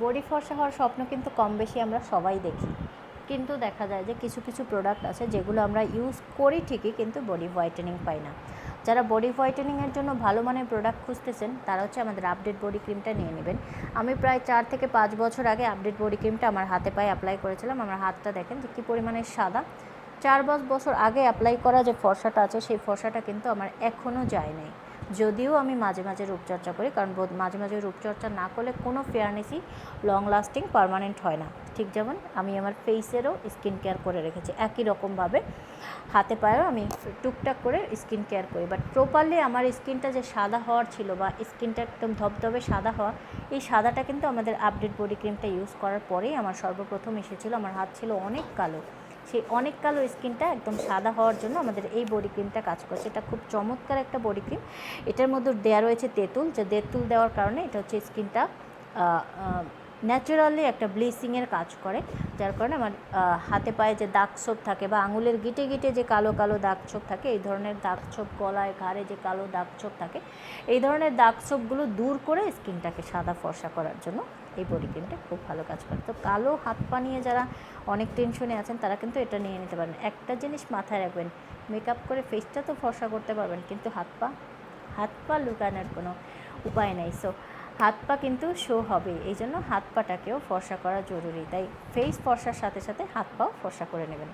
Body ফর্সা হওয়ার স্বপ্ন কিন্তু কম বেশি আমরা সবাই দেখি। কিন্তু দেখা যায় যে কিছু কিছু প্রোডাক্ট আছে যেগুলো আমরা ইউজ করি ঠিকই কিন্তু বডি হোয়াইটেনিং পাই না। যারা বডি হোয়াইটেনিংয়ের জন্য ভালো মানের প্রোডাক্ট খুঁজতেছেন, তারা হচ্ছে আমাদের আপডেট বডি ক্রিমটা নিয়ে নেবেন। আমি প্রায় চার থেকে পাঁচ বছর আগে আপডেট বডি ক্রিমটা আমার হাতে পায়ে অ্যাপ্লাই করেছিলাম। আমার হাতটা দেখেন যে কী পরিমাণে সাদা। চার, পাঁচ বছর আগে অ্যাপ্লাই করা যে ফর্সাটা আছে, সেই ফর্সাটা কিন্তু আমার এখনও যায় নাই। যদিও আমি মাঝে মাঝে রূপচর্চা করি, কারণ মাঝে মাঝে রূপচর্চা না করলে কোনো ফেয়ারনেসই লং লাস্টিং পারমানেন্ট হয় না। ঠিক যেমন আমি আমার ফেসেরও স্কিন কেয়ার করে রেখেছি। একই রকমভাবে হাতে পায়েও আমি টুকটাক করে স্কিন কেয়ার করি। বাট প্রপারলি আমার স্কিনটা যে সাদা হওয়ার ছিল বা স্কিনটা একদম ধবধবে সাদা হওয়া, এই সাদাটা কিন্তু আমাদের আপডেট বডি ক্রিমটা ইউজ করার পরেই আমার সর্বপ্রথম এসেছিল। আমার হাত ছিল অনেক কালো। সেই অনেক কালো স্কিনটা একদম সাদা হওয়ার জন্য আমাদের এই বডি ক্রিমটা কাজ করছে এটা খুব চমৎকার একটা বডি ক্রিম এটার মধ্যে দেওয়া রয়েছে তেঁতুল। যে তেঁতুল দেওয়ার কারণে এটা হচ্ছে স্কিনটা ন্যাচারালি একটা ব্লিচিংয়ের কাজ করে, যার কারণে আমার হাতে পায়ে যে দাগ ছোপ থাকে বা আঙুলের গিটে গিটে যে কালো কালো দাগ ছোপ থাকে, এই ধরনের দাগ ছোপ গলায়, ঘাড়ে যে কালো দাগ ছোপ থাকে, এই ধরনের দাগ ছোপগুলো দূর করে স্কিনটাকে সাদা ফর্সা করার জন্য এই বডি ক্রিমটা খুব ভালো কাজ করে। তো কালো হাত পা নিয়ে যারা অনেক টেনশনে আছেন, তারা কিন্তু এটা নিয়ে নিতে পারেন। একটা জিনিস মাথায় রাখবেন মেকআপ করে ফেসটা তো ফর্সা করতে পারবেন, কিন্তু হাত পা হাত পা লুকানোর কোনো উপায় নেই। সো হাত পা কিন্তু শো হবে। এই জন্য হাত পাটাকেও ফর্সা করা জরুরি। তাই ফেস ফর্সার সাথে সাথে হাত পাও ফর্সা করে নেবেন।